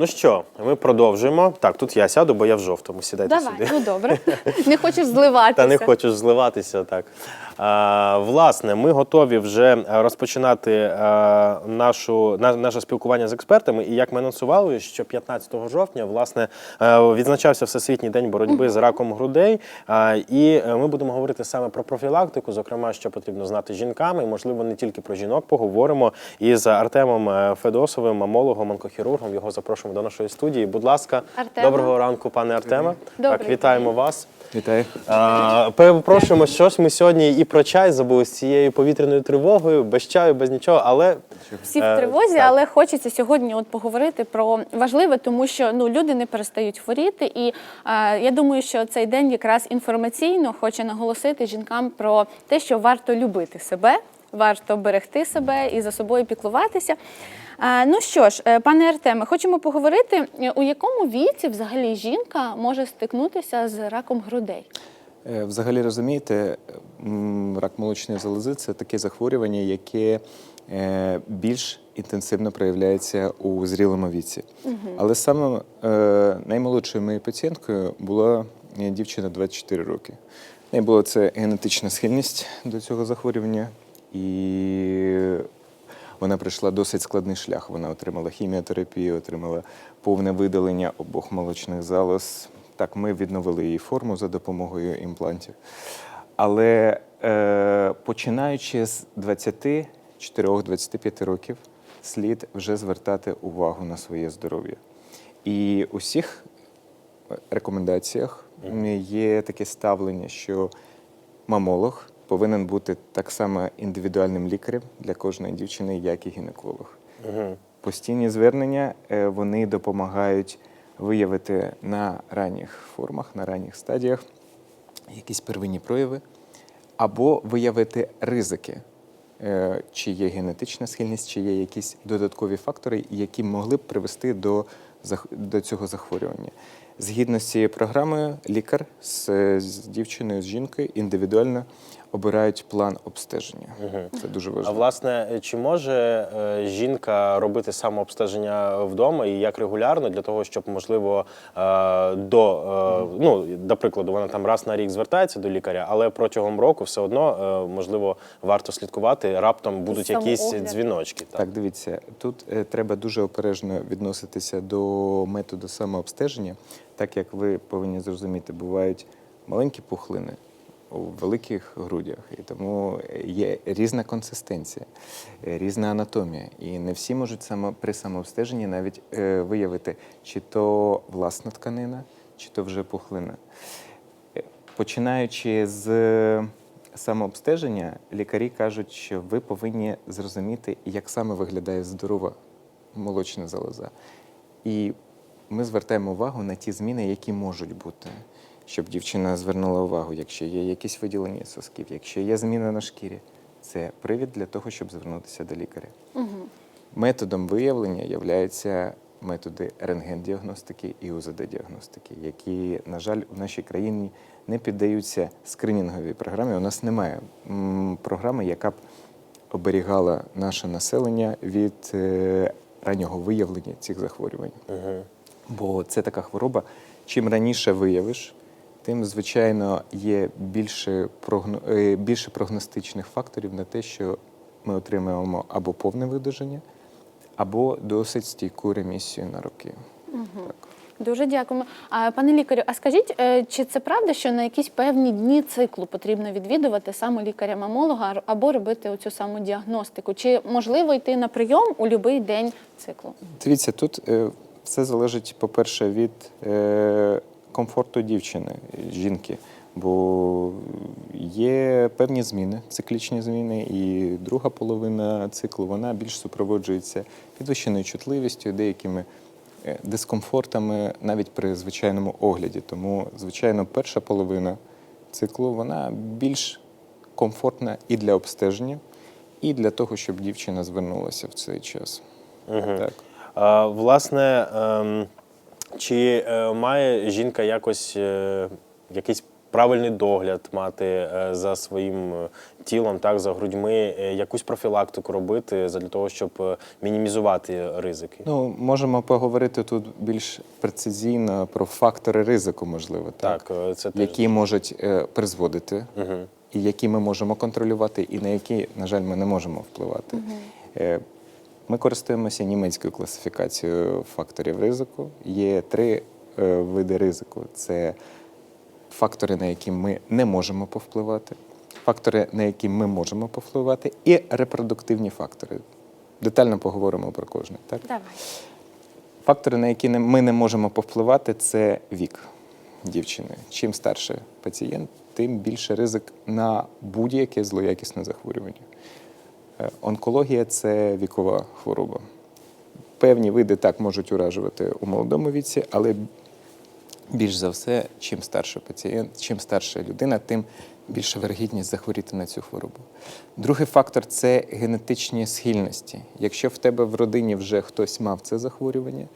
Ну що, ми продовжуємо. Так, тут я сяду, бо я в жовтому. Сідайте Давай, сюди. ну добре. Не хочеш зливатися. Та не хочеш зливатися так. Власне, ми готові вже е, розпочинати нашу, на, наше спілкування з експертами. І як ми анонсували, що 15 жовтня власне е, відзначався Всесвітній день боротьби з раком грудей. І е, ми будемо говорити саме про профілактику, зокрема, що потрібно знати жінкам, і можливо не тільки про жінок. Поговоримо із Артемом е, Федосовим, мамологом, онкохірургом. Його запрошуємо до нашої студії. Будь ласка, Артема. доброго ранку, пане Артеме. Так, вітаємо вас. Вітаю. А, Перепрошуємо, ж ми сьогодні і про чай забули з цією повітряною тривогою, без чаю, без нічого, але Всі Е, в тривозі, так. але хочеться сьогодні от поговорити про важливе, тому що ну люди не перестають хворіти. І а, я думаю, що цей день якраз інформаційно хоче наголосити жінкам про те, що варто любити себе, варто берегти себе і за собою піклуватися. Ну що ж, е, пане Артеме, хочемо поговорити, е, у якому віці взагалі жінка може стикнутися з раком грудей? Е, Взагалі розумієте, рак молочної залози це таке захворювання, яке більш інтенсивно проявляється у зрілому віці. Але саме наймолодшою моєю пацієнткою була дівчина 24 роки. В неї була це генетична схильність до цього захворювання, і вона пройшла досить складний шлях. Вона отримала хіміотерапію, отримала повне видалення обох молочних залоз. Так, ми відновили її форму за допомогою імплантів. Але е, починаючи з 24-25 років, слід вже звертати увагу на своє здоров'я. І у всіх рекомендаціях є таке ставлення, що мамолог повинен бути так само індивідуальним лікарем для кожної дівчини, як і гінеколог. Постійні звернення е, вони допомагають виявити на ранніх формах, на ранніх стадіях якісь первинні прояви, або виявити ризики, е, чи є генетична схильність, чи є якісь додаткові фактори, які могли б привести до, до цього захворювання. Згідно з цією програмою, лікар з, з дівчиною, з жінкою індивідуально обирають план обстеження. Це дуже важливо. а власне, чи може е, жінка робити самообстеження вдома і як регулярно для того, щоб можливо е, до е, ну до прикладу, вона там раз на рік звертається до лікаря, але протягом року все одно е, можливо варто слідкувати. Раптом будуть якісь дзвіночки. Так. Так, дивіться, тут е, треба дуже обережно відноситися до методу самообстеження, так як ви повинні зрозуміти, бувають маленькі пухлини у великих грудях, і тому є різна консистенція, різна анатомія. І не всі можуть само, при самообстеженні навіть е, виявити, чи то власна тканина, чи то вже пухлина. Е, Починаючи з самообстеження, лікарі кажуть, що ви повинні зрозуміти, як саме виглядає здорова молочна залоза. І ми звертаємо увагу на ті зміни, які можуть бути, щоб дівчина звернула увагу, якщо є якісь виділення сосків, якщо є зміна на шкірі. Це привід для того, щоб звернутися до лікаря. Методом виявлення являються методи рентген-діагностики і УЗД-діагностики, які, на жаль, в нашій країні не піддаються скринінговій програмі. У нас немає програми, яка б оберігала наше населення від е, раннього виявлення цих захворювань. Бо це така хвороба. Чим раніше виявиш, тим, звичайно, є більше, прогно... е, більше прогностичних факторів на те, що ми отримаємо або повне видуження, або досить стійку ремісію на роки. Так. Дуже дякуємо. А, пане лікарю, а скажіть, е, чи це правда, що на якісь певні дні циклу потрібно відвідувати саме лікаря-мамолога або робити оцю саму діагностику? Чи можливо йти на прийом у будь-який день циклу? Дивіться, тут е, все залежить, по-перше, від комфорту дівчини, жінки. Бо є певні зміни, циклічні зміни, і друга половина циклу вона більш супроводжується підвищеною чутливістю, деякими е, дискомфортами навіть при звичайному огляді. Тому, звичайно, перша половина циклу вона більш комфортна і для обстеження, і для того, щоб дівчина звернулася в цей час. Так. А, власне, ем, чи е, має жінка якось е, якийсь правильний догляд мати е, за своїм е, тілом, так, за грудьми, е, якусь профілактику робити для того, щоб е, мінімізувати ризики. Ну, можемо поговорити тут більш прецизійно про фактори ризику, можливо, так, Так, е, це теж. які можуть е, призводити, і які ми можемо контролювати, і на які, на жаль, ми не можемо впливати. Е, Ми користуємося німецькою класифікацією факторів ризику. Є три е, види ризику: це фактори, на які ми не можемо повпливати, фактори, на які ми можемо повпливати, і репродуктивні фактори. Детально поговоримо про кожний. Так? Давай. Фактори, на які ми не можемо повпливати, це вік дівчини. Чим старше пацієнт, тим більше ризик на будь-яке злоякісне захворювання. Е, Онкологія це вікова хвороба. Певні види так можуть уражувати у молодому віці, але більш за все, чим старше пацієнт, чим старша людина, тим більша вергідність захворіти на цю хворобу. Другий фактор це генетичні схильності. Якщо в тебе в родині вже хтось мав це захворювання,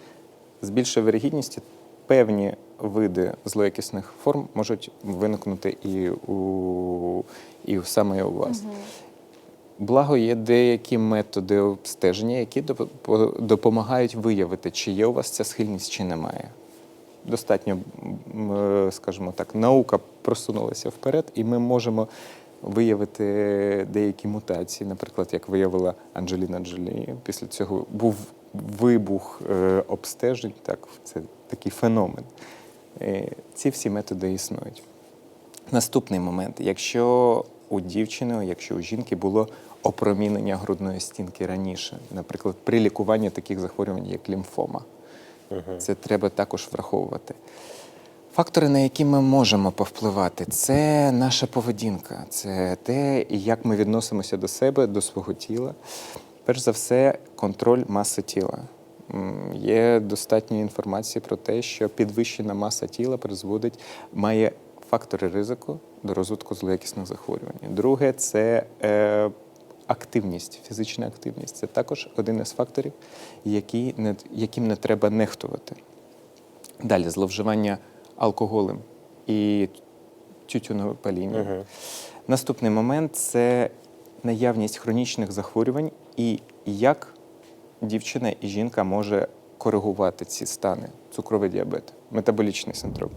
з більшою вергідністю певні види злоякісних форм можуть виникнути і у, і саме у вас. Благо, є деякі методи обстеження, які допомагають виявити, чи є у вас ця схильність, чи немає. Достатньо, е, скажімо так, наука просунулася вперед, і ми можемо виявити деякі мутації, наприклад, як виявила Анджеліна Джолі. Після цього був вибух е, обстежень. Так, це такий феномен. Е, Ці всі методи існують. Наступний момент: якщо у дівчини, якщо у жінки було опромінення грудної стінки раніше, наприклад, при лікуванні таких захворювань, як лімфома, це треба також враховувати. Фактори, на які ми можемо повпливати, це наша поведінка, це те, як ми відносимося до себе, до свого тіла. Перш за все, контроль маси тіла. Є достатньо інформації про те, що підвищена маса тіла призводить, має фактори ризику до розвитку злоякісних захворювань. Друге це е, активність, фізична активність. Це також один із факторів, які не, яким не треба нехтувати. Далі зловживання алкоголем і тютюнопалінням. Наступний момент це наявність хронічних захворювань і як дівчина і жінка може коригувати ці стани: цукровий діабет, метаболічний синдром.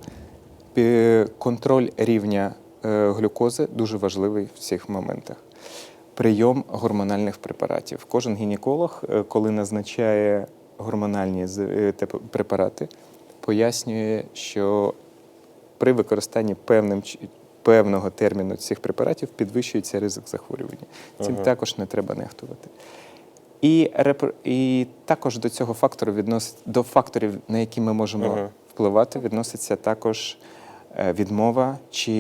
Контроль рівня е, глюкози дуже важливий в цих моментах. Прийом гормональних препаратів. Кожен гінеколог, е, коли назначає гормональні е, препарати, пояснює, що при використанні певним певного терміну цих препаратів підвищується ризик захворювання. Цим також не треба нехтувати. І, і також до цього фактору відносить до факторів, на які ми можемо Ага. впливати, відноситься також відмова чи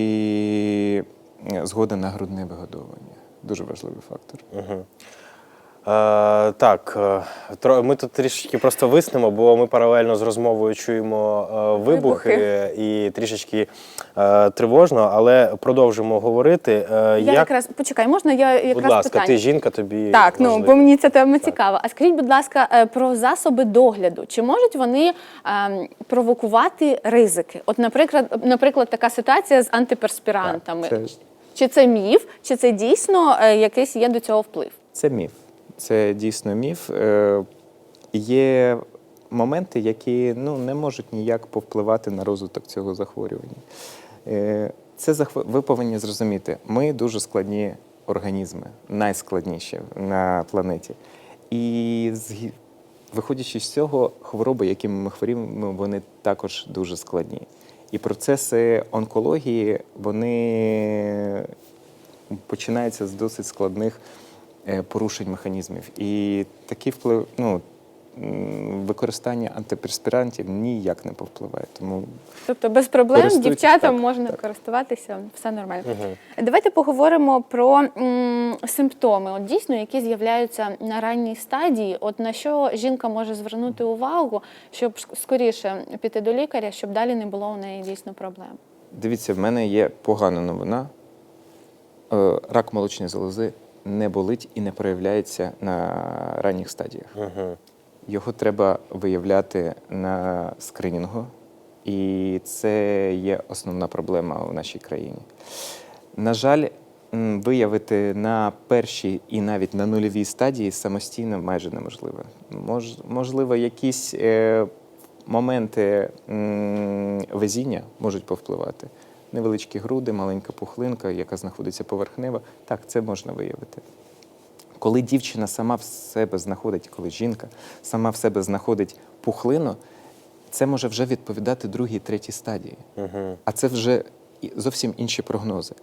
е, згода на грудне вигодовування. Дуже важливий фактор. Е, так, е, ми тут трішечки просто виснемо, бо ми паралельно з розмовою чуємо е, вибухи, і трішечки е, тривожно, але продовжимо говорити. Е, Я як, якраз почекай, можна я якраз будь ласка, питання? ти жінка, тобі Так, ну бо мені ця тема цікава. А скажіть, будь ласка, е, про засоби догляду. Чи можуть вони ем, провокувати ризики? От, наприклад, наприклад, така ситуація з антиперспірантами. Так, це- Чи це міф, чи це дійсно е, якийсь є до цього вплив? Це міф. Це дійсно міф. Е, Є моменти, які ну, не можуть ніяк повпливати на розвиток цього захворювання. Е, Це захво- ви повинні зрозуміти, ми дуже складні організми, найскладніші на планеті. І виходячи з цього, хвороби, якими ми хворіємо, вони також дуже складні. І процеси онкології, вони починаються з досить складних порушень механізмів. І такий вплив, ну, використання антиперспірантів ніяк не повпливає. Тому Тобто без проблем дівчатам так, можна так. користуватися, все нормально. Давайте поговоримо про м, симптоми, от дійсно, які з'являються на ранній стадії. От на що жінка може звернути увагу, щоб скоріше піти до лікаря, щоб далі не було у неї дійсно проблем. дивіться, в мене є погана новина. Е, Рак молочної залози не болить і не проявляється на ранніх стадіях. Мгм. Його треба виявляти на скринінгу. І це є основна проблема в нашій країні. На жаль, виявити на першій і навіть на нульовій стадії самостійно майже неможливо. Мож, можливо, якісь е, моменти м, везіння можуть повпливати. Невеличкі груди, маленька пухлинка, яка знаходиться поверхнево. Так, це можна виявити. Коли дівчина сама в себе знаходить, коли жінка сама в себе знаходить пухлину, це може вже відповідати другій, третій стадії. А це вже зовсім інші прогнози.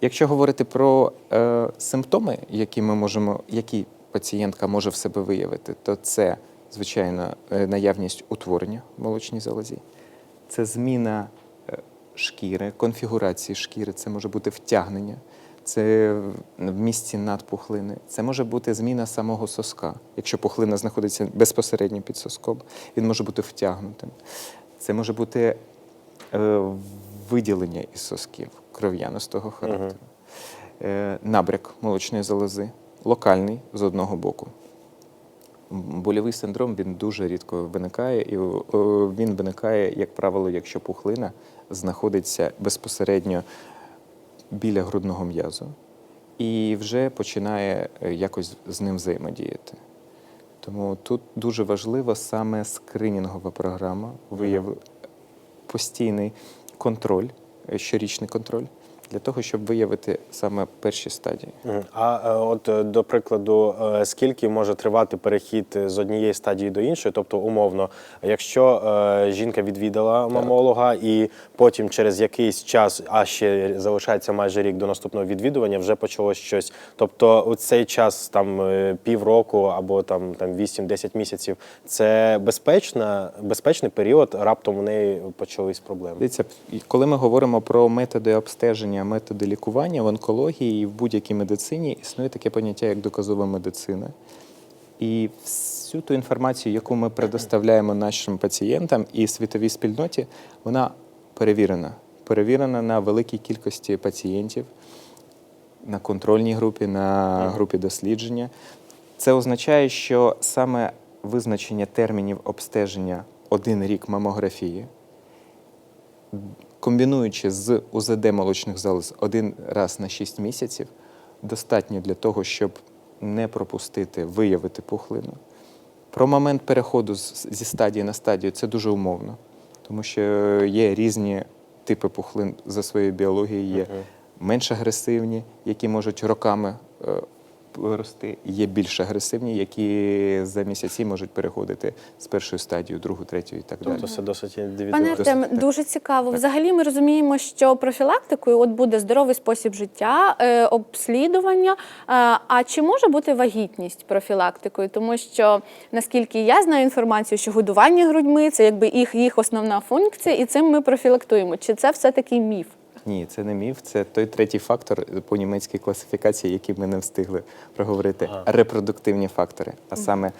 Якщо говорити про е, симптоми, які ми можемо, які пацієнтка може в себе виявити, то це, звичайно, е, наявність утворення в молочній залозі, це зміна шкіри, конфігурації шкіри, це може бути втягнення, це в- місці надпухлини, це може бути зміна самого соска. Якщо пухлина знаходиться безпосередньо під соском, він може бути втягнутим. Це може бути е, виділення із сосків кров'яностого характеру, е, набряк молочної залози, локальний з одного боку. Больовий синдром він дуже рідко виникає, і він виникає, як правило, якщо пухлина знаходиться безпосередньо біля грудного м'язу і вже починає е, якось з ним взаємодіяти. Тому тут дуже важлива саме скринінгова програма, вияв... постійний контроль, е, щорічний контроль, для того, щоб виявити саме перші стадії. А е, от е, до прикладу, е, скільки може тривати перехід з однієї стадії до іншої? Тобто, умовно, якщо жінка відвідала мамолога і потім через якийсь час, а ще залишається майже рік до наступного відвідування, вже почалось щось. Тобто, у цей час там півроку або там, там 8-10 місяців, це безпечна, безпечний період, раптом у неї почались проблеми. Коли ми говоримо про методи обстеження, методи лікування в онкології і в будь-якій медицині, існує таке поняття, як доказова медицина. І всю ту інформацію, яку ми предоставляємо нашим пацієнтам і світовій спільноті, вона перевірена. Перевірена на великій кількості пацієнтів, на контрольній групі, на групі дослідження. Це означає, що саме визначення термінів обстеження один рік мамографії, комбінуючи з УЗД молочних залоз один раз на 6 місяців, достатньо для того, щоб не пропустити, виявити пухлину. Про момент переходу зі стадії на стадію це дуже умовно, тому що є різні типи пухлин за своєю біологією, є менш агресивні, які можуть роками е, рости, є більш агресивні, які за місяці можуть переходити з першої стадії, в другу, третю і так далі. Тобто, це досить Пане. Артем, так. дуже цікаво. Взагалі, ми розуміємо, що профілактикою от буде здоровий спосіб життя, е, обслідування. Е, а чи може бути вагітність профілактикою? Тому що наскільки я знаю інформацію, що годування грудьми це якби їх, їх основна функція, і цим ми профілактуємо. Чи це все таки міф? Ні, це не міф, це той третій фактор по німецькій класифікації, який ми не встигли проговорити. Репродуктивні фактори, а саме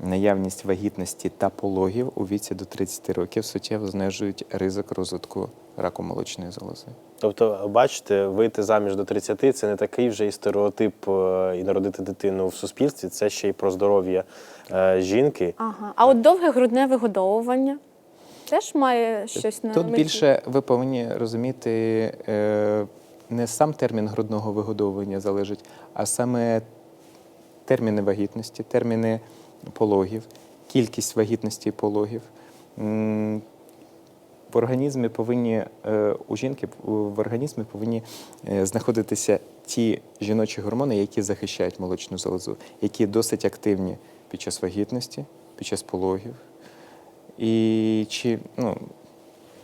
наявність вагітності та пологів у віці до 30 років суттєво знижують ризик розвитку раку молочної залози. Тобто, бачите, вийти заміж до 30 – це не такий вже і стереотип е, і народити дитину в суспільстві. Це ще й про здоров'я е, жінки. Ага. А от довге грудне вигодовування теж має щось на Тут меті? більше ви повинні розуміти е, не сам термін грудного вигодовування залежить, а саме терміни вагітності, терміни пологів, кількість вагітності і пологів. В організмі повинні е, у жінки в- в організмі повинні е, знаходитися ті жіночі гормони, які захищають молочну залозу, які досить активні під час вагітності, під час пологів. І чи ну,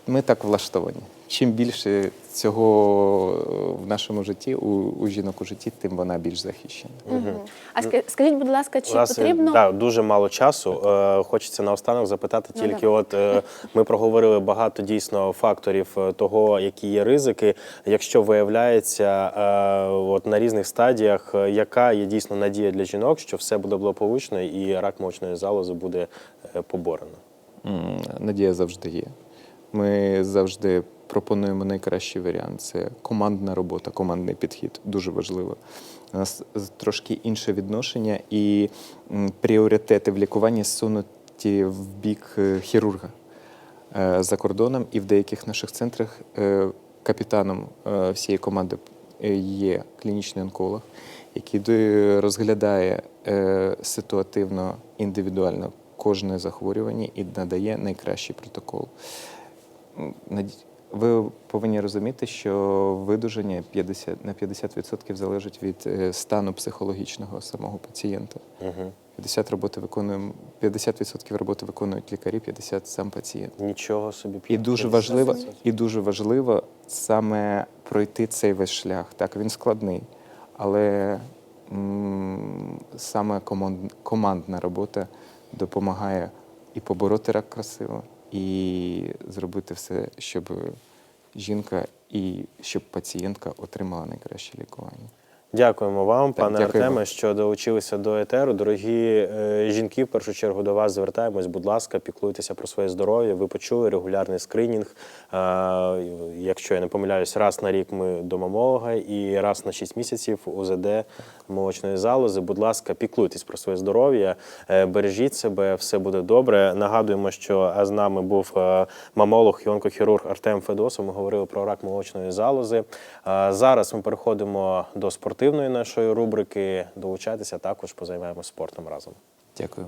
ми так влаштовані. Чим більше цього в нашому житті, у, у жінок у житті, тим вона більш захищена. Мгм. А ска- скажіть, будь ласка, чи У нас е, потрібно да, дуже мало часу. Е, Хочеться наостанок запитати Ну, тільки: давай. от е, ми проговорили багато дійсно факторів е, того, які є ризики. Якщо виявляється е, от на різних стадіях, е, яка є дійсно надія для жінок, що все буде благополучно і рак молочної залози буде е, поборено. Надія завжди є. Ми завжди пропонуємо найкращий варіант. Це командна робота, командний підхід. Дуже важливо. У нас трошки інше відношення і пріоритети в лікуванні сунуті в бік е, хірурга. е, за кордоном, і в деяких наших центрах е, капітаном всієї команди є клінічний онколог, який розглядає ситуативно, індивідуально кожне захворювання і надає найкращий протокол. Ви повинні розуміти, що видуження 50, на 50% залежить від е, стану психологічного самого пацієнта. Угу. 50 роботи виконуємо 50% роботи виконують лікарі, 50% сам пацієнт. Нічого собі. І дуже важливо, і дуже важливо саме пройти цей весь шлях. Так, він складний, але м, саме команд- командна робота допомагає і побороти рак красиво, і зробити все, щоб жінка і щоб пацієнтка отримала найкраще лікування. Дякуємо вам, Так, пане дякую Артеме, що долучилися до етеру. Дорогі е, жінки, в першу чергу до вас звертаємось. Будь ласка, піклуйтеся про своє здоров'я. Ви почули регулярний скринінг. Е, якщо я не помиляюсь, раз на рік ми до мамолога і раз на 6 місяців УЗД молочної залози. Будь ласка, піклуйтесь про своє здоров'я, е, бережіть себе, все буде добре. Нагадуємо, що з нами був е, мамолог і онкохірург Артем Федосов. Ми говорили про рак молочної залози. Е, Зараз ми переходимо до спортивної нашої рубрики. Долучайтеся також, позаймаємося спортом разом. Дякую.